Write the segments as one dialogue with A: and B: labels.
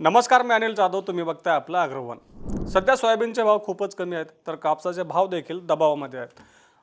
A: नमस्कार मी अनिल जाधव. तुम्ही बघताय आपलं अग्रवन. सध्या सोयाबीनचे भाव खूपच कमी आहेत तर कापसाचे भाव देखील दबावामध्ये आहेत.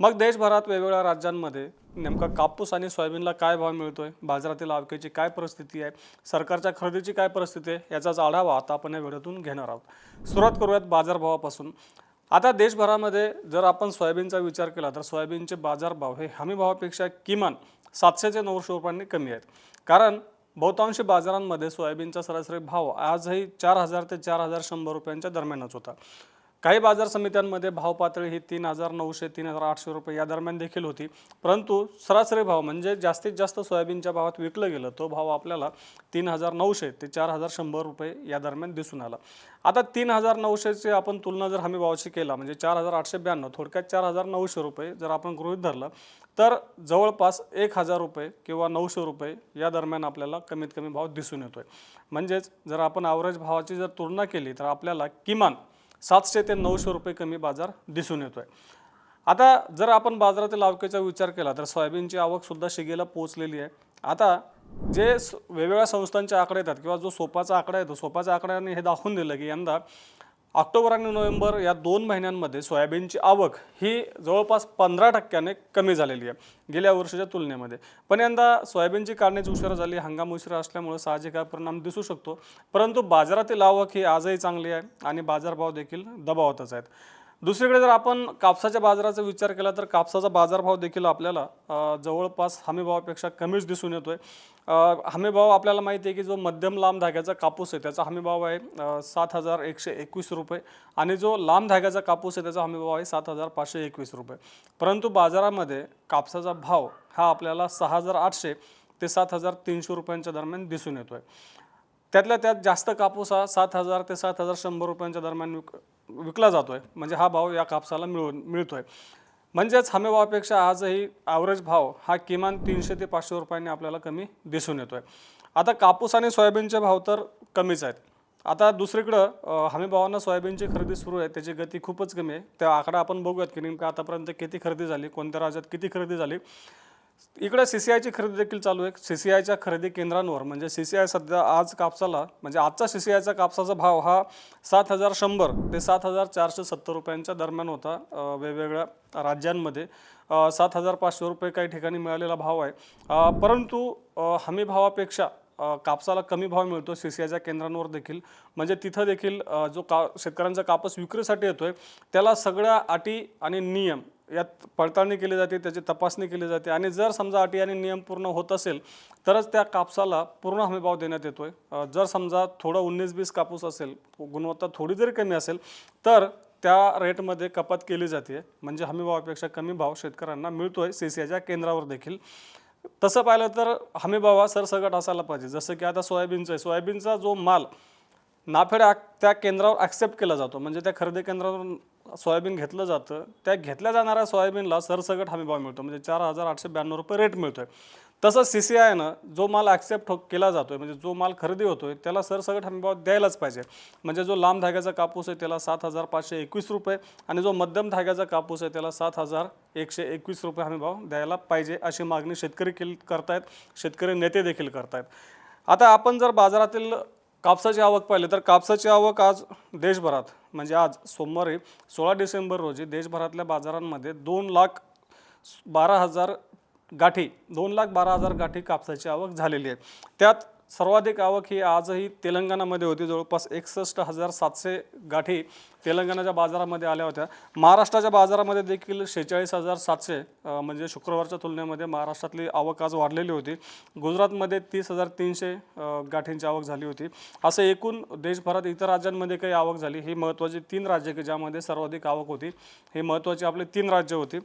A: मग देशभरात वेगवेगळ्या राज्यांमध्ये नेमका कापूस आणि सोयाबीनला काय भाव मिळतो आहे बाजारातील आवकेची काय परिस्थिती आहे सरकारच्या खरेदीची काय परिस्थिती आहे याचाच आढावा आता आपण या व्हिडिओतून घेणार आहोत. सुरुवात करूयात बाजारभावापासून. आता देशभरामध्ये जर आपण सोयाबीनचा विचार केला तर सोयाबीनचे बाजारभाव हे हमी भावापेक्षा किमान सातशे ते नऊशे रुपयांनी कमी आहेत. कारण बहुतांशी बाजारांमध्ये सोयाबीनचा सरासरी भाव आजही चार हजार ते चार हजार शंभर रुपयांच्या दरम्यानच होता. काही बाजार समित्यांमध्ये भाव पातळी ही तीन हजार नऊशे तीन हजार आठशे रुपये या दरम्यान देखील होती. परंतु सरासरी भाव म्हणजे जास्तीत जास्त सोयाबीनच्या भावात विकलं गेलं तो भाव आपल्याला तीन हजार नऊशे ते चार हजार शंभर रुपये या दरम्यान दिसून आला. आता तीन हजार नऊशेची आपण तुलना जर हमी भावाची केला म्हणजे चार हजार आठशे ब्याण्णव थोडक्यात चार हजार नऊशे रुपये जर आपण गृहीत धरलं तर जवळपास एक हजार रुपये किंवा नऊशे रुपये या दरम्यान आपल्याला कमीत कमी भाव दिसून येतोय. म्हणजेच जर आपण ॲव्हरेज भावाची जर तुलना केली तर आपल्याला किमान सातशे ते नऊशे रुपये कमी बाजार दिसून येतोय. आता जर आपण बाजारातील आवकेचा विचार केला तर सोयाबीनची आवकसुद्धा शिगेला पोहोचलेली आहे. आता जे स- वेगवेगळ्या संस्थांचे आकडे येतात किंवा जो सोपाचा आकडा येतो सोपाच्या आकड्याने हे दाखवून दिलं की यंदा ऑक्टोबर आणि नोव्हेंबर या दोन महिन्यांमध्ये सोयाबीनची आवक ही जवळपास पंधरा टक्क्याने कमी झालेली आहे गेल्या वर्षाच्या तुलनेमध्ये. पण यंदा सोयाबीनची काढण्याची उशिरा झाली हंगाम उशिरा असल्यामुळे साहजिक हा परिणाम दिसू शकतो. परंतु बाजारातील आवक ही आजही चांगली आहे आणि बाजारभाव देखील दबावतच आहेत. दुसरीकडे जर आपण कापसाच्या बाजाराचा विचार केला तर कापसाचा बाजारभाव देखील आपल्याला जवळपास हमीभावापेक्षा कमीच दिसून येतो आहे हमीभाव आपल्याला माहिती आहे की जो मध्यम लांब धाग्याचा कापूस आहे त्याचा हमीभाव आहे सात हजार एकशे एकवीस रुपये आणि जो लांब धाग्याचा कापूस आहे त्याचा हमीभाव आहे सात हजार पाचशे एकवीस रुपये. परंतु बाजारामध्ये कापसाचा भाव हा आपल्याला सहा हजार आठशे ते सात हजार तीनशे रुपयांच्या दरम्यान दिसून येतो आहे त्यातल्या त्यात जास्त कापूस हा सात हजार ते सात हजार शंभर रुपयांच्या दरम्यान विकला जातो आहे म्हणजे हा भाव या कापसाला मिळून मिळतो आहे म्हणजेच हमी भावापेक्षा आजही ॲव्हरेज भाव हा किमान तीनशे ते पाचशे रुपयांनी आपल्याला कमी दिसून येतो आहे आता कापूस आणि सोयाबीनचे भाव तर कमीच आहेत. आता दुसरीकडं हमीभावांना हमी सोयाबीनची खरेदी सुरू आहे. त्याची गती खूपच कमी आहे. त्या आकडा आपण बघूयात की नेमकं आतापर्यंत किती खरेदी झाली कोणत्या राज्यात किती खरेदी झाली. इकडे सी सी आयची खरेदी देखील चालू आहे. सी सी आयच्या खरेदी केंद्रांवर म्हणजे सी सी आय सध्या आज कापसाला म्हणजे आजचा सी सी आयचा कापसाचा भाव हा सात हजार शंभर ते सात हजार चारशे सत्तर रुपयांच्या दरम्यान होता वेगवेगळ्या राज्यांमध्ये. सात हजार पाचशे रुपये काही ठिकाणी मिळालेला भाव आहे. परंतु हमी भावापेक्षा कापसाला कमी भाव मिळतो सी सी आयच्या केंद्रांवर देखील. म्हणजे तिथं देखील जो का शेतकऱ्यांचा कापूस विक्रीसाठी येतो आहे त्याला सगळ्या अटी आणि नियम यात पडताळणी केली जाते त्याची तपासणी केली जाते आणि जर समजा अटी आणि नियम पूर्ण होत असेल तरच त्या कापसाला पूर्ण हमीभाव देण्यात येतो आहे जर समजा थोडं उन्नीस बीस कापूस असेल गुणवत्ता थोडी जरी कमी असेल तर त्या रेटमध्ये कपात केली जाते. म्हणजे हमीभावापेक्षा कमी भाव शेतकऱ्यांना मिळतो आहे सी सी आयच्या केंद्रावर देखील. तसं पाहिलं तर हमीभाव हा सरसगट असायला पाहिजे. जसं की आता सोयाबीनचं आहे. सोयाबीनचा जो माल नाफेड त्या केंद्रावर ॲक्सेप्ट केला जातो. म्हणजे त्या खरेदी केंद्रावरून सोयाबीन घेतलं जातं. त्या घेतल्या जाणाऱ्या सोयाबीनला सरसकट हमीभाव मिळतो. म्हणजे चार हजार आठशे ब्याण्णव रुपये रेट मिळतो आहे तसंच सी सी आयनं जो माल ॲक्सेप्ट हो केला आहे म्हणजे जो माल खरेदी होतो आहे त्याला सरसकट हमीभाव द्यायलाच पाहिजे. म्हणजे जो लांब धाग्याचा कापूस आहे त्याला सात हजार पाचशे एकवीस रुपये आणि जो मध्यम धाग्याचा कापूस आहे त्याला सात हजार एकशे एकवीस रुपये हमीभाव द्यायला पाहिजे अशी मागणी शेतकरी केली करतायत. शेतकरी नेते देखील करतायत. आता आपण जर बाजारातील कापसाची आवक पाहिले तर कापसाची आवक आज देशभरात म्हणजे आज सोमवारी सोळा डिसेंबर रोजी देशभरातल्या बाजारांमध्ये दोन लाख बारा हजार गाठी दोन लाख बारा हजार गाठी कापसाची आवक झालेली आहे. त्यात सर्वाधिक आवक ही आजही तेलंगणामध्ये होती. जवळपास एकसष्ट हजार सातशे गाठी तेलंगणाच्या बाजारामध्ये आल्या होत्या. महाराष्ट्राच्या बाजारामध्ये देखील शेहेचाळीस हजार सातशे म्हणजे शुक्रवारच्या तुलनेमध्ये महाराष्ट्रातली आवक आज वाढलेली होती. गुजरातमध्ये तीस हजार तीनशे गाठींची आवक झाली होती. असं एकूण देशभरात इतर राज्यांमध्ये काही आवक झाली. ही महत्त्वाची तीन राज्य की ज्यामध्ये सर्वाधिक आवक होती. हे महत्त्वाची आपली तीन राज्य होती.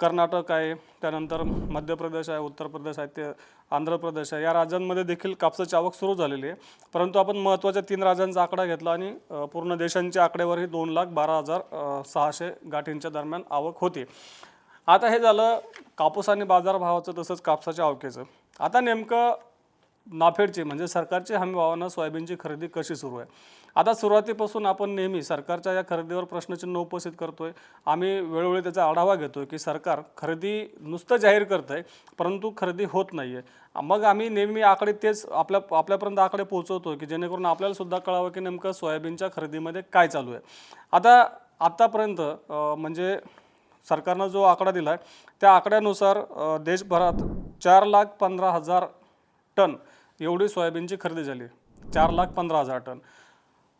A: कर्नाटक आहे त्यानंतर मध्य प्रदेश आहे उत्तर प्रदेश आहे ते आंध्र प्रदेश आहे. या राज्यांमध्ये देखील कापसाची आवक सुरू झालेली आहे. परंतु आपण महत्त्वाच्या तीन राज्यांचा आकडा घेतला आणि पूर्ण देशांच्या आकडेवारी दोन लाख बारा हजार सहाशे गाठींच्या दरम्यान आवक होती. आता हे झालं कापूस आणि बाजारभावाचं तसंच कापसाच्या आवकेचं. आता नेमकं नाफेडची म्हणजे सरकारची हमी भावानं सोयाबीनची खरेदी कशी सुरू आहे? आता सुरुवातीपासून आपण नेहमी सरकारच्या या खरेदीवर प्रश्नचिन्ह उपस्थित करतोय. आम्ही वेळोवेळी त्याचा आढावा घेतोय की सरकार खरेदी नुसतं जाहीर करत आहे परंतु खरेदी होत नाही आहे मग आम्ही नेहमी आकडे तेच आपल्या आपल्यापर्यंत आकडे पोहोचवतो की जेणेकरून आपल्याला सुद्धा कळावं की नेमकं सोयाबीनच्या खरेदीमध्ये काय चालू आहे. आता आत्तापर्यंत म्हणजे सरकारनं जो आकडा दिला आहे त्या आकड्यानुसार देशभरात चार लाख पंधरा हजार टन एवढी सोयाबीनची खरेदी झाली. चार लाख पंधरा हजार टन.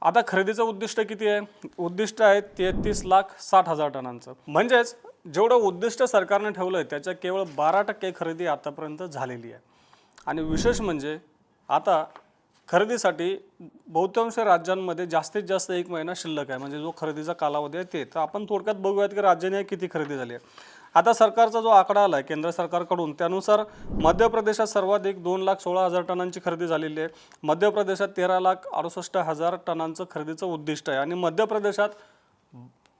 A: आता खरेदीचं उद्दिष्ट किती आहे? उद्दिष्ट आहे तेहतीस लाख साठ हजार टनांचं. म्हणजेच जेवढं उद्दिष्ट सरकारनं ठेवलं आहे त्याच्या केवळ बारा टक्के खरेदी आतापर्यंत झालेली आहे. आणि विशेष म्हणजे आता खरेदीसाठी बहुतांश राज्यांमध्ये जास्तीत जास्त एक महिना शिल्लक आहे. म्हणजे जो खरेदीचा कालावधी आहे ते. तर आपण थोडक्यात बघूयात की राज्याने किती खरेदी झाली आहे. आता सरकारचा जो आकडा आला आहे केंद्र सरकारकडून त्यानुसार मध्य प्रदेशात सर्वाधिक दोन लाख सोळा हजार टनांची खरेदी झालेली आहे. मध्य प्रदेशात तेरा लाख अडुसष्ट हजार टनांचं खरेदीचं उद्दिष्ट आहे आणि मध्य प्रदेशात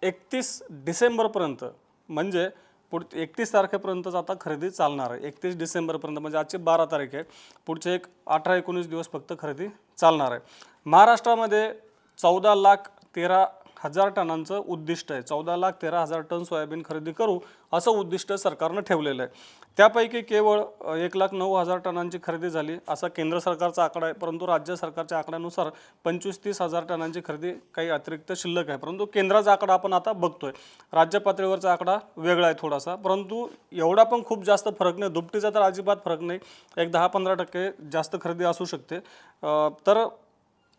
A: एकतीस डिसेंबरपर्यंत म्हणजे पुढ एकतीस तारखेपर्यंतच आता खरेदी चालणार आहे. एकतीस डिसेंबरपर्यंत म्हणजे आजची बारा तारीख आहे. पुढचे एक अठरा एकोणीस दिवस फक्त खरेदी चालणार आहे. महाराष्ट्रामध्ये चौदा लाख तेरा हजार टनांचं उद्दिष्ट आहे. चौदा लाख तेरा हजार टन सोयाबीन खरेदी करू असं उद्दिष्ट सरकारनं ठेवलेलं आहे. त्यापैकी केवळ एक लाख नऊ हजार टनांची खरेदी झाली असा केंद्र सरकारचा आकडा आहे. परंतु राज्य सरकारच्या आकड्यानुसार पंचवीस तीस हजार टनांची खरेदी काही अतिरिक्त शिल्लक आहे. परंतु केंद्राचा आकडा आपण आता बघतोय. राज्य पातळीवरचा आकडा वेगळा आहे थोडासा. परंतु एवढा पण खूप जास्त फरक नाही. दुपटीचा तर अजिबात फरक नाही. एक दहा पंधरा टक्के जास्त खरेदी असू शकते. तर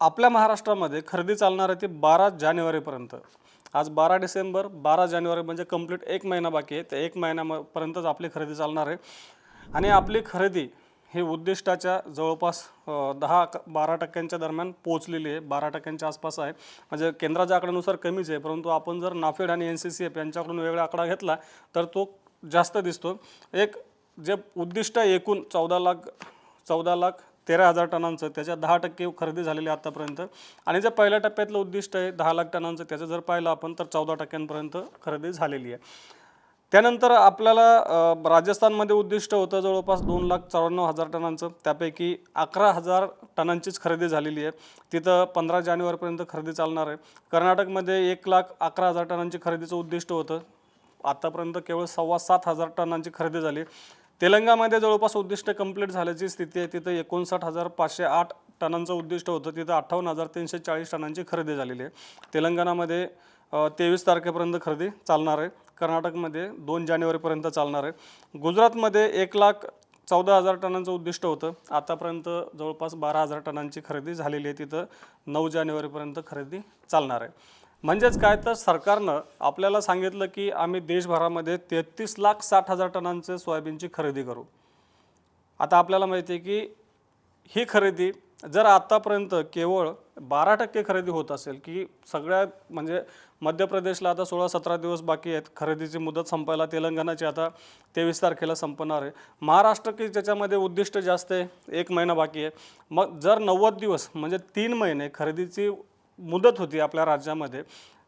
A: आपल्या महाराष्ट्रामध्ये खरेदी चालणार आहे ती बारा जानेवारीपर्यंत. आज बारा डिसेंबर बारा जानेवारी म्हणजे कंप्लीट एक महिना बाकी आहे. त्या एक महिन्यापर्यंतच आपली खरेदी चालणार आहे. आणि आपली खरेदी ही उद्दिष्टाच्या जवळपास दहा बारा टक्क्यांच्या दरम्यान पोहोचलेली आहे. बारा टक्क्यांच्या आसपास आहे. म्हणजे केंद्राच्या आकड्यानुसार कमीच आहे. परंतु आपण जर नाफेड आणि एन सी सी एफ यांच्याकडून वेगळा आकडा घेतला तर तो जास्त दिसतो. एक जे उद्दिष्ट एकूण चौदा लाख चौदा लाख तेरा हजार टनांचं त्याच्या दहा टक्के खरेदी झालेली आहे आतापर्यंत. आणि जे पहिल्या टप्प्यातलं उद्दिष्ट आहे दहा लाख टनांचं त्याचं जर पाहिलं आपण तर चौदा टक्क्यांपर्यंत खरेदी झालेली आहे. त्यानंतर आपल्याला राजस्थानमध्ये उद्दिष्ट होतं जवळपास दोन लाख चौऱ्याण्णव हजार टनांचं. त्यापैकी अकरा हजार टनांचीच खरेदी झालेली आहे. तिथं पंधरा जानेवारीपर्यंत खरेदी चालणार आहे. कर्नाटकमध्ये एक लाख अकरा हजार टनांची खरेदीचं उद्दिष्ट होतं. आतापर्यंत केवळ सव्वा सात हजार टनांची खरेदी झाली. तेलंगामध्ये जवळपास उद्दिष्ट कंप्लीट झाल्याची स्थिती आहे. तिथं एकोणसाठ हजार पाचशे आठ टनांचं उद्दिष्ट होतं. तिथं अठ्ठावन्न हजार तीनशे चाळीस टनांची खरेदी झालेली आहे. तेलंगणामध्ये तेवीस तारखेपर्यंत खरेदी चालणार आहे. कर्नाटकमध्ये दोन जानेवारीपर्यंत चालणार आहे. गुजरातमध्ये एक लाख चौदा हजार टनांचं उद्दिष्ट होतं. आतापर्यंत जवळपास बारा हजार टनांची खरेदी झालेली आहे. तिथं नऊ जानेवारीपर्यंत खरेदी चालणार आहे. म्हणजेच काय तर सरकारनं आपल्याला सांगितलं की आम्ही देशभरामध्ये तेहतीस लाख साठ हजार टनांचे सोयाबीनची खरेदी करू. आता आपल्याला माहिती आहे की ही खरेदी जर आत्तापर्यंत केवळ बारा टक्के खरेदी होत असेल की सगळ्या म्हणजे मध्य प्रदेशला आता सोळा सतरा दिवस बाकी आहेत खरेदीची मुदत संपायला तेलंगणाची आता तेवीस तारखेला संपणार आहे. महाराष्ट्र की ज्याच्यामध्ये उद्दिष्ट जास्त आहे एक महिना बाकी आहे. मग जर नव्वद दिवस म्हणजे तीन महिने खरेदीची मुदत होती आपल्या राज्यामध्ये.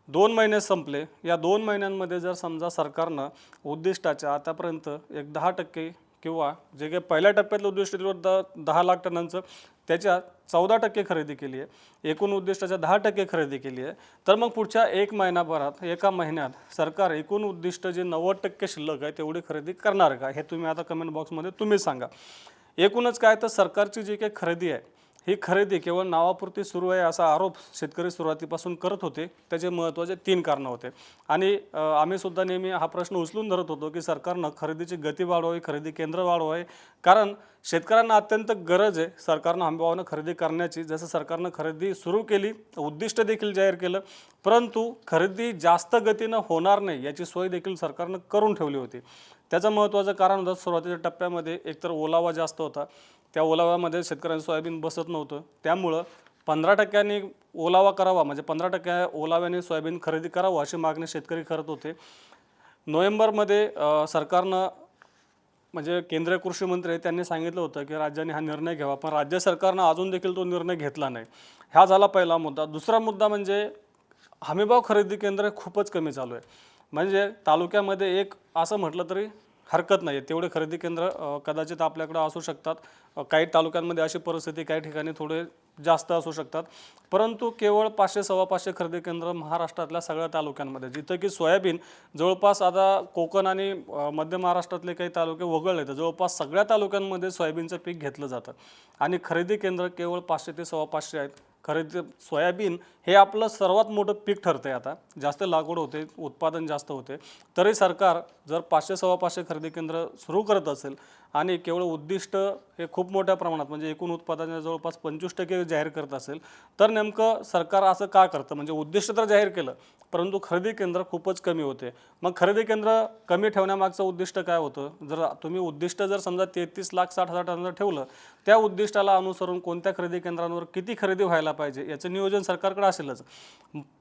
A: दोन महिने संपले. या दोन महिन्यांमध्ये जर समजा सरकारनं उद्दिष्टाच्या आतापर्यंत एक दहा टक्के किंवा जे काही पहिल्या टप्प्यातलं उद्दिष्ट दिलं द दहा लाख टनांचं त्याच्या चौदा टक्के खरेदी केली आहे. एकूण उद्दिष्टाच्या दहा टक्के खरेदी केली आहे. तर मग पुढच्या एक महिनाभरात एका महिन्यात सरकार एकूण उद्दिष्ट जे नव्वद टक्के शिल्लक आहे तेवढी खरेदी करणार का? हे तुम्ही आता कमेंट बॉक्समध्ये तुम्ही सांगा. एकूणच काय तर सरकारची जी काही खरेदी आहे ही खरेदी केवळ नावापुरती सुरू आहे असा आरोप शेतकरी सुरुवातीपासून करत होते. त्याचे महत्त्वाचे तीन कारणं होते. आणि आम्हीसुद्धा नेहमी हा प्रश्न उचलून धरत होतो की सरकारनं खरेदीची गती वाढवावी खरेदी केंद्र वाढवावे. कारण शेतकऱ्यांना अत्यंत गरज आहे सरकारनं हमीभावानं खरेदी करण्याची. जसं सरकारनं खरेदी सुरू केली उद्दिष्ट देखील जाहीर केलं. परंतु खरेदी जास्त गतीनं होणार नाही याची सोय देखील सरकारनं करून ठेवली होती. त्याचं महत्त्वाचं कारण होतं सुरुवातीच्या टप्प्यामध्ये एकतर ओलावा जास्त होता. त्या ओलाव्यामध्ये शेतकऱ्यांचं सोयाबीन बसत नव्हतं. त्यामुळं पंधरा टक्क्यांनी ओलावा करावा म्हणजे पंधरा टक्क्या ओलाव्याने सोयाबीन खरेदी करावं अशी मागणी शेतकरी करत होते. नोव्हेंबरमध्ये सरकारनं म्हणजे केंद्रीय कृषी मंत्री त्यांनी सांगितलं होतं की राज्याने हा निर्णय घ्यावा पण राज्य सरकारनं अजून देखील तो निर्णय घेतला नाही. हा झाला पहिला मुद्दा. दुसरा मुद्दा म्हणजे हमीभाव खरेदी केंद्र खूपच कमी चालू आहे. म्हणजे तालुक्यामध्ये एक असं म्हटलं तरी हरकत नाही आहे तेवढे खरेदी केंद्र कदाचित आपल्याकडं असू शकतात. काही तालुक्यांमध्ये अशी परिस्थिती काही ठिकाणी थोडे जास्त असू शकतात. परंतु केवळ पाचशे सव्वा पाचशे खरेदी केंद्र महाराष्ट्रातल्या सगळ्या तालुक्यांमध्ये. जिथं की सोयाबीन जवळपास आता कोकण आणि मध्य महाराष्ट्रातले काही तालुके वगळले तर जवळपास सगळ्या तालुक्यांमध्ये सोयाबीनचं पीक घेतलं जातं. आणि खरेदी केंद्र केवळ पाचशे ते सव्वा पाचशे आहेत. खरेदी सोयाबीन हे आपलं सर्वात मोठं पीक ठरतंय आता. जास्त लागवड होते उत्पादन जास्त होते. तरी सरकार जर पाचशे सव्वा पाचशे खरेदी केंद्र सुरू करत असेल आणि केवळ उद्दिष्ट हे खूप मोठ्या प्रमाणात म्हणजे एकूण उत्पादनाच्या जवळपास पंचवीस टक्के जाहीर करत असेल तर नेमकं सरकार असं का करतं? म्हणजे उद्दिष्ट तर जाहीर केलं परंतु खरेदी केंद्र खूपच कमी होते. मग खरेदी केंद्र कमी ठेवण्यामागचं उद्दिष्ट काय होतं? जर तुम्ही उद्दिष्ट जर समजा तेहतीस लाख साठ हजार टनाचं ठेवलं त्या उद्दिष्टाला अनुसरून कोणत्या खरेदी केंद्रांवर किती खरेदी व्हायला पाहिजे याचं नियोजन सरकारकडे असेलच.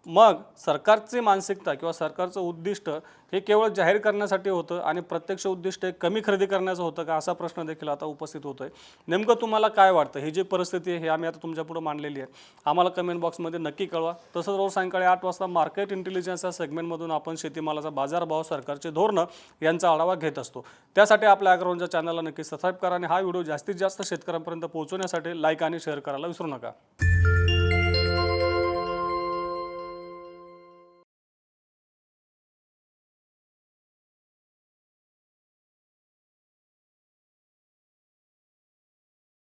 A: मग सरकारची मानसिकता किंवा सरकारचं उद्दिष्ट हे केवळ जाहीर करण्यासाठी होतं आणि प्रत्यक्ष उद्दिष्ट कमी खरेदी करण्याचं होतं का असा प्रश्न देखील आता उपस्थित होतो आहे नेमकं तुम्हाला काय वाटतं? ही जी परिस्थिती आहे हे आम्ही आता तुमच्यापुढे मांडलेली आहे. आम्हाला कमेंट बॉक्समध्ये नक्की कळवा. तसंच रोज सायंकाळी आठ वाजता मार्केट इंटेलिजन्स या सेगमेंटमधून आपण शेतीमालाचा बाजारभाव सरकारचे धोरणं यांचा आढावा घेत असतो. त्यासाठी आपल्या अॅग्राऊंडच्या चॅनलला नक्की सबस्क्राईब करा आणि हा व्हिडिओ जास्तीत जास्त शेतकऱ्यांपर्यंत पोहोचवण्यासाठी लाईक आणि शेअर करायला विसरू नका.